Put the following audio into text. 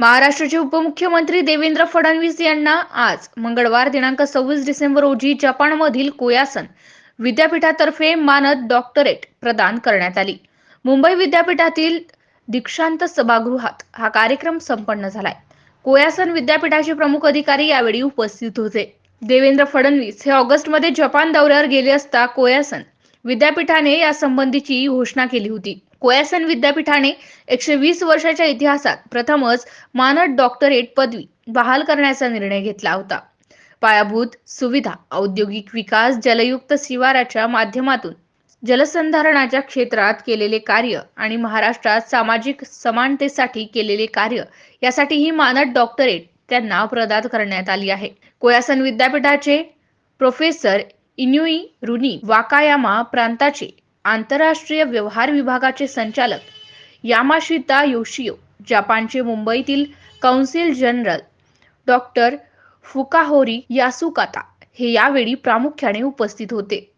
महाराष्ट्राचे उपमुख्यमंत्री देवेंद्र फडणवीस यांना आज मंगळवार दिनांक सव्वीस डिसेंबर रोजी जपानमधील कोयासन विद्यापीठातर्फे मानद डॉक्टरेट प्रदान करण्यात आली. मुंबई विद्यापीठातील दीक्षांत सभागृहात हा कार्यक्रम संपन्न झालाय. कोयासन विद्यापीठाचे प्रमुख अधिकारी यावेळी उपस्थित होते. देवेंद्र फडणवीस हे ऑगस्टमध्ये जपान दौऱ्यावर गेले असता कोयासन विद्यापीठाने या संबंधीची घोषणा केली होती. कोयासन विद्यापीठाने एकशे वीस वर्षाच्या इतिहासात प्रथमच मानद डॉक्टरेट पदवी बहाल करण्याचा निर्णय घेतला होता. पायाभूत सुविधा औद्योगिक विकास जलयुक्त शिवाराच्या माध्यमातून जलसंधारणाच्या क्षेत्रात केलेले कार्य आणि महाराष्ट्रात सामाजिक समानतेसाठी केलेले कार्य यासाठी ही मानद डॉक्टरेट त्यांना प्रदान करण्यात आली आहे. कोयासन विद्यापीठाचे प्रोफेसर इन्युई रुनी वाकायामा प्रांताचे आंतरराष्ट्रीय व्यवहार विभागाचे संचालक यामाशिता योशियो जपानचे मुंबईतील council general doctor Fukahori Yasukata हे यावेळी प्रामुख्याने उपस्थित होते.